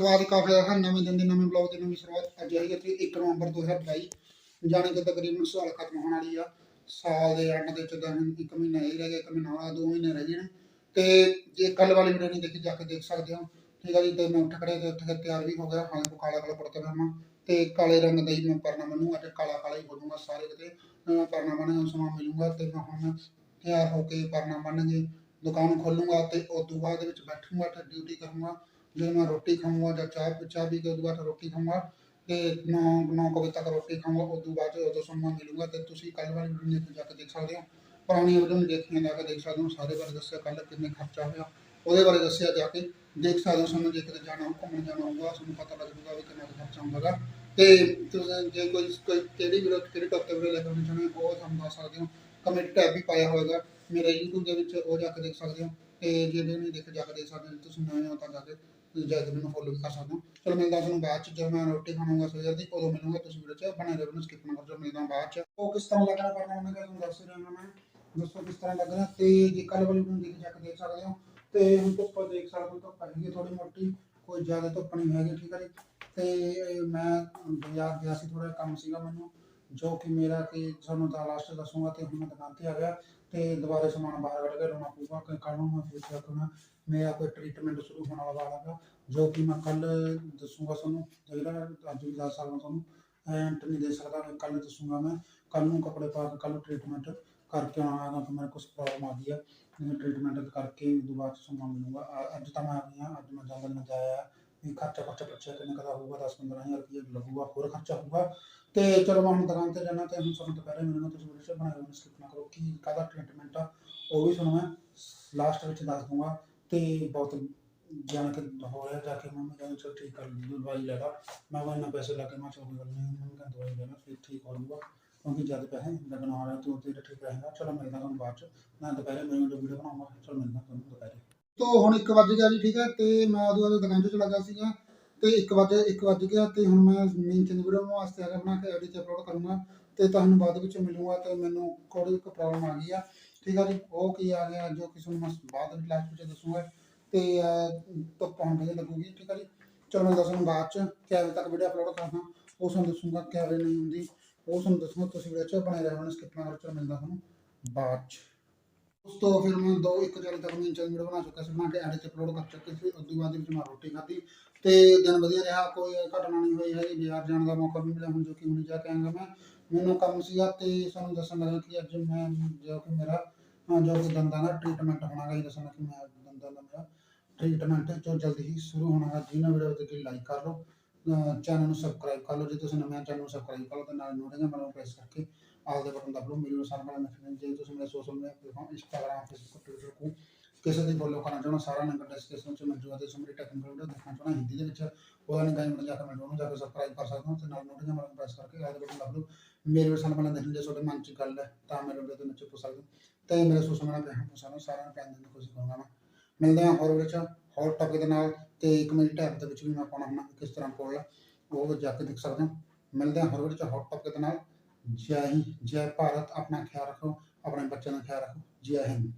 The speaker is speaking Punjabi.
ਸਵਾਗਤ ਕਾਫੀ ਹੈ ਨਵੇਂ ਦਿਨ ਦੀ ਨਵੇਂ ਬਲੌਗ ਦੀ ਨਵੀਂ ਸ਼ੁਰੂਆਤ ਅੱਜ ਹੈਗੀ ਤੇ 1 ਨਵੰਬਰ 2022 ਜਾਣੀ ਕਿ ਤਕਰੀਬਨ ਸਾਲ ਖਤਮ ਹੋਣ ਵਾਲੀ ਆ। ਸਾਲ ਦੇ ਐਂਡ ਦੇ ਚ ਦਿਨ ਇੱਕ ਮਹੀਨਾ ਹੀ ਰਹਿ ਗਿਆ, ਇੱਕ ਮਹੀਨਾ ਵਾਲਾ ਦੋ ਮਹੀਨੇ ਰਹਿ ਗਏ ਤੇ ਜੇ ਕੱਲ ਵਾਲੀ ਵੀਡੀਓ ਨਹੀਂ ਦੇਖੀ, ਜਾ ਕੇ ਦੇਖ ਸਕਦੇ ਹੋ। ਠੀਕ ਹੈ ਜੀ, ਤੇ ਮੈਂ ਉੱਠ ਖੜੇ ਤੇ ਉੱਠ ਕੇ ਤਿਆਰ ਵੀ ਹੋ ਗਿਆ ਹਾਂ ਕੋ ਕਾਲਾ ਕਾਲਾ ਕੁੜਤਾ ਪਜਾਮਾ ਤੇ ਕਾਲੇ ਰੰਗ ਦਾ ਹੀ ਮੈਂ ਪਰਨਾ ਮੰਨੂਗਾ ਤੇ ਕਾਲਾ ਕਾਲਾ ਹੀ ਬੋਲੂਗਾ ਸਾਰੇ ਕਿਤੇ। ਮੈਂ ਪਰਨਾ ਬੰਨ੍ਹ ਸਮਾਂ ਮਿਲੂਗਾ ਤੇ ਮੈਂ ਹੁਣ ਤਿਆਰ ਹੋ ਕੇ ਪਰਨਾ ਬੰਨ੍ਹ ਕੇ ਦੁਕਾਨ ਖੋਲੂੰਗਾ ਤੇ ਉਸ ਤੋਂ ਬਾਅਦ ਵਿੱਚ ਬੈਠੂਗਾ ਤੇ ਡਿਊਟੀ ਕਰੂੰਗਾ। ਜਦੋਂ ਮੈਂ ਰੋਟੀ ਖਾਊਂਗਾ ਜਾਂ ਚਾਹ ਚਾਹ ਪੀ ਕੇ ਉਦੋਂ ਬਾਅਦ ਰੋਟੀ ਖਾਊਂਗਾ ਤੇ 9 9 ਵਜੇ ਤੱਕ ਰੋਟੀ ਖਾਊਂਗਾ ਉਦੋਂ ਬਾਅਦ ਉਦੋਂ ਸਮਾਂ ਮਿਲੂਗਾ ਤੇ ਤੁਸੀਂ ਕੱਲ ਵਾਲੀ ਵੀਡੀਓ ਨੂੰ ਜਾ ਕੇ ਦੇਖ ਸਕਦੇ ਹੋ। ਪੁਰਾਣੀ ਵੀਡੀਓ ਨੂੰ ਦੇਖੀਆਂ ਜਾ ਕੇ ਦੇਖ ਸਕਦੇ ਹੋ, ਸਾਰੇ ਬਾਰੇ ਦੱਸਿਆ ਕੱਲ ਕਿੰਨੇ ਖਰਚਾ ਹੋਇਆ, ਉਹਦੇ ਬਾਰੇ ਦੱਸਿਆ ਜਾ ਕੇ ਦੇਖ ਸਕਦੇ ਹੋ ਸਾਨੂੰ ਜੇ ਕਿਤੇ ਜਾਣਾ ਹੋ ਘੁੰਮਣ ਜਾਣਾ ਹੋਊਗਾ ਤੁਹਾਨੂੰ ਪਤਾ ਲੱਗ ਜੂਗਾ ਵੀ ਕਿੰਨਾ ਕੁ ਖਰਚਾ ਹੁੰਦਾਗਾ ਤੇ ਤੁਸੀਂ ਜੇ ਕੋਈ ਕੋਈ ਕਿਹੜੀ ਵੀਡੀਓ, ਕਿਹੜੀ ਟੌਪਿਕ ਵੀਡੀਓ ਲੈ ਕੇ ਚਾਹੁੰਦੇ ਹੋ, ਉਹ ਸਾਨੂੰ ਦੱਸ ਸਕਦੇ ਹੋ। ਕਮੈਂਟ ਟੈਬ ਵੀ ਪਾਇਆ ਹੋਵੇਗਾ ਮੇਰੇ YouTube ਦੇ ਵਿੱਚ ਉਹ ਜਾ ਕੇ ਦੇਖ ਸਕਦੇ ਹੋ। ਤੇ ਜੇ ਨਹੀਂ ਦੇਖ ਜਾ ਕੇ ਦੇਖ ਸਕਦੇ ਹੋ, ਤੁਸੀਂ ਨਵੇਂ ਹੋ ਤਾਂ ਜਾ ਕੇ ਜਾ ਕੇ ਮੈਨੂੰ ਫੋਲੋ ਕਰ ਸਕਦੇ ਹੋ। ਚਲੋ ਮਿਲਦਾ ਤੁਹਾਨੂੰ ਬਾਅਦ ਚ ਜਦੋਂ ਮੈਂ ਰੋਟੀ ਖਾਵਾਂਗਾ ਸਵੇਰ ਦੀ, ਉਦੋਂ ਮਿਲੂੰਗਾ ਤੁਸੀਂ ਵੀਡੀਓ ਚ, ਬਣੇ ਰਹੋ ਨੂੰ ਸਕਿਪ ਨਾ ਕਰੋ ਮਿਲਦਾ ਬਾਅਦ ਚ। ਉਹ ਕਿਸ ਤਰ੍ਹਾਂ ਲੱਗਣਾ ਕਰਨਾ ਉਹਨੇ ਕਿ ਤੁਹਾਨੂੰ ਦੱਸ ਰਿਹਾ ਮੈਂ। ਦੱਸੋ ਕਿਸ ਤਰ੍ਹਾਂ ਲੱਗ ਤੇ ਜੇ ਕੱਲ ਵਾਲੀ ਨੂੰ ਦੇਖ ਜਾ ਕੇ ਦੇਖ ਸਕਦੇ ਹੋ। ਤੇ ਹੁਣ ਧੁੱਪ ਦੇਖ ਸਕਦੇ ਹੋ, ਧੁੱਪ ਹੈਗੀ ਥੋੜੀ ਮੋਟੀ, ਕੋਈ ਜ਼ਿਆਦਾ ਧੁੱਪ ਨਹੀਂ ਹੈਗੀ, ਠੀਕ ਹੈ ਤੇ ਮੈਂ ਬਾਜ਼ਾਰ ਗਿਆ ਸੀ ਥੋੜਾ ਕੰਮ ਸੀਗਾ ਮੈਨੂੰ। ਜੋ ਕਿ ਮੇਰਾ ਕਿ ਤੁਹਾਨੂੰ ਤਾਂ ਲਾਸਟ ਦੱਸੂਗਾ ਤੇ ਹੁਣ ਮੈਂ ਦੁਕਾਨ ਤੇ ਆ ਗਿਆ ਤੇ ਦੁਬਾਰੇ ਸਮਾਨ ਬਾਹਰ ਕੱਢ ਕੇ ਲਾਉਣਾ ਪਊਗਾ, ਕਿ ਕੱਲ ਨੂੰ ਮੈਂ ਫਿਰ ਚੱਕਣਾ ਮੇਰਾ ਕੋਈ ਟ੍ਰੀਟਮੈਂਟ ਸ਼ੁਰੂ ਹੋਣ ਵਾਲਾ ਹੈਗਾ ਜੋ ਕਿ ਮੈਂ ਕੱਲ ਦੱਸੂਗਾ ਤੁਹਾਨੂੰ, ਜਿਹੜਾ ਅੱਜ ਵੀ ਦੱਸ ਸਕਦਾ ਤੁਹਾਨੂੰ, ਐਂਟ ਨਹੀਂ ਦੇ ਸਕਦਾ ਮੈਂ ਕੱਲ ਦੱਸੂਗਾ ਮੈਂ ਕੱਲ ਨੂੰ ਕੱਪੜੇ ਪਾ ਕੇ ਕੱਲ ਟ੍ਰੀਟਮੈਂਟ ਕਰਕੇ ਆਉਣਾ ਹੈਗਾ ਮੇਰੇ ਕੁਝ ਪ੍ਰੋਬਲਮ ਆ ਗਈ ਹੈ ਟ੍ਰੀਟਮੈਂਟ ਕਰਕੇ ਦੁਬਾਰਾ ਸਮਾਨ ਮਿਲੂਗਾ ਅੱਜ ਤਾਂ ਮੈਂ ਆ ਗਿਆ, ਅੱਜ ਮੈਂ ਜੰਗਲ में ਜਾਇਆ ਵੀ ਖਰਚਾ ਖਰਚਾ ਪੁੱਛਿਆ ਕਿੰਨੇ ਕਦਾ ਹੋਊਗਾ 10 15000 ਰੁਪਏ ਲੱਗੂਗਾ, ਹੋਰ ਖਰਚਾ ਹੋਊਗਾ। ਤੇ ਚਲੋ ਮੈਂ ਹੁਣ ਦੁਕਾਨ ਤੇ ਜਾਣਾ ਤੇ ਹੁਣ ਸਾਨੂੰ ਦੁਪਹਿਰੇ ਮਿਲਣਾ ਤੁਸੀਂ ਵੀਡੀਓ ਬਣਾਇਆ ਹੋਣਾ ਸਕਿਪ ਨਾ ਕਰੋ। ਕੀ, ਕਾਹਦਾ ਟ੍ਰੀਟਮੈਂਟ ਆ? ਉਹ ਵੀ ਤੁਹਾਨੂੰ ਮੈਂ ਲਾਸਟ ਵਿੱਚ ਦੱਸ ਦੂੰਗਾ ਤੇ ਬਹੁਤ ਜਾਣ ਕੇ ਹੋ ਜਾ ਕੇ ਮੈਂ ਕਹਿੰਦਾ ਚਲ ਠੀਕ ਕਰ ਲਈ ਦਵਾਈ ਲੈ ਲਾ। ਮੈਂ ਉਹ ਇੰਨਾ ਪੈਸੇ ਲਾ ਕੇ ਮੈਂ ਚਲ ਕੋਈ ਗੱਲ ਮੈਂ ਕਹਿੰਦਾ ਦਵਾਈ ਲੈਣਾ ਫਿਰ ਠੀਕ ਹੋ ਜਾਊਗਾ। ਕਿਉਂਕਿ ਜ਼ਿਆਦਾ ਪੈਸੇ ਲੱਗਣ ਵਾਲਾ ਤੂੰ ਤੇਰਾ ਠੀਕ ਰਹੇਗਾ। ਚਲੋ ਮਿਲਦਾ ਤੁਹਾਨੂੰ ਬਾਅਦ ਚ। ਮੈਂ ਦੁਪਹਿਰੇ ਮੇਰੇ ਵੀਡੀਓ ਬਣਾਉਂਗਾ। ਚਲੋ ਮਿਲਦਾ ਤੁਹਾਨੂੰ। ਤੋਂ ਹੁਣ 1 ਵਜ ਗਿਆ ਜੀ, ਠੀਕ ਹੈ? ਤੇ ਮੈਂ ਉਦੋਂ ਬਾਅਦ ਦੁਕਾਨ 'ਚ ਚਲਾ ਗਿਆ ਸੀਗਾ ਤੇ 1 ਵਜੇ 1 ਵਜ ਗਿਆ ਤੇ ਹੁਣ ਮੈਂ ਮੇਨ ਚੈਨਲ ਵੀਡੀਓ ਬਣਾਉਣ ਵਾਸਤੇ ਆਗਾ ਬਣਾ ਕੇ ਐਡਿਟ ਅਪਲੋਡ ਕਰੂੰਗਾ ਤੇ ਤੁਹਾਨੂੰ ਬਾਅਦ ਵਿੱਚ ਮਿਲੂਗਾ ਤੇ ਮੈਨੂੰ ਥੋੜੀ ਇੱਕ ਪ੍ਰੋਬਲਮ ਆ ਗਈ ਆ। ਠੀਕ ਆ ਜੀ? ਉਹ ਕੀ ਆ ਗਿਆ ਜੋ ਕਿ ਤੁਹਾਨੂੰ ਮੈਂ ਬਾਅਦ ਵਿੱਚ ਲਾਸਟ ਵਿੱਚ ਦੱਸੂਗਾ ਤੇ ਧੁੱਪ ਹੁਣ ਵਧੀਆ ਲੱਗੂਗੀ, ਠੀਕ ਆ ਜੀ? ਚਲੋ ਮੈਂ ਦੱਸਣਾ ਬਾਅਦ ਚ ਕਿਆ ਤੱਕ ਵੀਡੀਓ ਅਪਲੋਡ ਕਰਦਾ ਉਹ ਤੁਹਾਨੂੰ ਦੱਸੂਗਾ ਕਿਆ ਨਹੀਂ ਹੁੰਦੀ, ਉਹ ਤੁਹਾਨੂੰ ਦੱਸੂਗਾ ਤੁਸੀਂ ਵੀਡੀਓ ਚ ਬਣੇ ਰਹਿਣਾ ਸਕਿਪ ਨਾ ਕਰੋ, ਚਲੋ ਮਿਲਦਾ ਤੁਹਾਨੂੰ ਬਾਅਦ ਚ। ਉਸ ਤੋਂ ਫਿਰ ਮੈਂ ਦੋ, ਇੱਕ ਚਾਲੀ ਤੱਕ ਮੇਨ ਚੈਨਲ ਵੀਡੀਓ ਬਣਾ ਚੁੱਕਾ ਸੀ, ਬਣਾ ਕੇ ਐਡਿਟ ਅਪਲੋਡ ਕਰ ਚੁੱਕੇ ਸੀ, ਉਸ ਤੋਂ ਬਾਅਦ ਵਿੱਚ ਮੈਂ ਰੋਟੀ ਖਾਧੀ ਤੇ ਦਿਨ ਵਧੀਆ ਰਿਹਾ, ਕੋਈ ਘਟਨਾ ਨਹੀਂ ਹੋਈ ਹੈਗੀ ਬਾਜ਼ਾਰ ਜਾਣ ਦਾ ਮੌਕਾ ਵੀ ਮਿਲਿਆ ਹੁਣ ਜੋ ਕਿ ਹੁਣ ਜਾ ਕੇ ਆਂਗਾ ਮੈਂ, ਮੈਨੂੰ ਕੰਮ ਸੀਗਾ ਤੇ ਸਾਨੂੰ ਦੱਸਣ ਲੱਗਾ ਕਿ ਅੱਜ ਮੈਂ ਜੋ ਕਿ ਮੇਰਾ ਅਹ ਜੋ ਕਿ ਦੰਦਾਂ ਦਾ ਟ੍ਰੀਟਮੈਂਟ ਹੋਣਾ ਗਾ ਜੀ ਦੱਸਣਾ ਕਿ ਮੈਂ ਦੰਦਾਂ ਦਾ ਮੇਰਾ ਟ੍ਰੀਟਮੈਂਟ ਜੋ ਜਲਦੀ ਹੀ ਸ਼ੁਰੂ ਹੋਣਾ ਹੈ ਜਿਹਨਾਂ ਵੀਡੀਓ ਤੇ ਲਾਈਕ ਕਰ ਲਓ ਚੈਨਲ ਨੂੰ ਸਬਸਕ੍ਰਾਈਬ ਕਰ ਲਓ, ਜੇ ਤੁਸੀਂ ਨਵੇਂ ਚੈਨਲ ਨੂੰ ਸਬਸਕ੍ਰਾਈਬ ਕਰ ਲਓ ਤੇ ਨਾਲ ਨੋਟੀਆਂ ਬਟਨ ਪ੍ਰੈਸ ਕਰਕੇ ਆਲ ਦੇ ਬਟਨ ਦਬ ਲਓ ਮੇਰੇ ਸਾਰਾ ਬੜਾ ਮੈਸੇਜ ਜੇ ਤੁਸੀਂ ਮੇਰੇ social media platform Instagram Facebook Twitter ਕੋ ਕਿਸੇ ਦੀ ਫੋਲੋ ਕਰਨਾ ਚਾਹਣਾ ਸਾਰਾ ਲਿੰਕ ਡਿਸਕ੍ਰਿਪਸ਼ਨ ਵਿੱਚ ਮਿਲ ਜੂਗਾ ਤੇ ਸਮਰੀ ਟੈਕਨੀਕਲ ਵੀਡੀਓ ਦੇਖਣਾ ਚਾਹਣਾ ਹਿੰਦੀ ਦੇ ਵਿੱਚ ਉਹਦਾ ਲਿੰਕ ਆਈ ਬਟਨ ਜਾ ਕੇ ਮਿਲ ਉਹਨੂੰ ਜਾ ਕੇ ਸਬਸਕ੍ਰਾਈਬ ਕਰ ਸਕਦੇ ਹੋ ਤੇ ਨਾਲ ਨੋਟੀਆਂ ਬਟਨ ਪ੍ਰੈਸ ਕਰਕੇ ਆਲ ਦੇ ਬਟਨ ਦਬ ਲਓ ਮੇਰੇ ਵੀਡੀਓ ਸਾਨੂੰ ਪਹਿਲਾਂ ਦੇਖਣ ਜੇ ਤੁਹਾਡੇ ਮਨ ਚ ਗੱਲ ਹੈ ਤਾਂ ਮੇਰੇ ਵੀਡੀਓ ਦੇ ਨੀਚੇ ਪੁੱਛ ਸਕਦੇ ਹੋ ਤੇ ਮੇਰੇ ਸੋਸ਼ਲ ਮੀਡੀਆ ਤੇ ਪੁੱਛ ਸਕਦੇ ਹੋ ਸਾਰਿਆਂ ਨੂੰ ਪੈਨ ਦੇਣ ਦੀ ਕੋਸ਼ਿਸ਼ ਕਰੂੰਗਾ ਮੈਂ ਮਿਲਦੇ ਹਾਂ ਹੋਰ ਵਿੱਚ ਹੋਰ ਟੌਪਿਕ ਦੇ ਨਾਲ ਤੇ ਇੱਕ ਮੇਰੀ ਟੈਬ ਦੇ ਵਿੱਚ ਵੀ ਮੈਂ ਪਾਉਣਾ ਹੁੰਦਾ ਕਿਸ ਤਰ੍ਹਾਂ ਕੋਲ ਉਹ ਜਾ ਕੇ ਦੇਖ ਸਕਦੇ ਹੋ ਮਿਲਦੇ ਹਾਂ ਹੋਰ ਵਿੱਚ ਹੋਰ ਟੌਪਿਕ ਦੇ ਨਾਲ ਜੈ ਹਿੰਦ ਜੈ ਭਾਰਤ ਆਪਣਾ ਖਿਆਲ ਰੱਖੋ ਆਪਣੇ ਬੱਚਿਆਂ ਦਾ ਖਿਆਲ ਰੱਖੋ ਜੈ ਹਿੰਦ।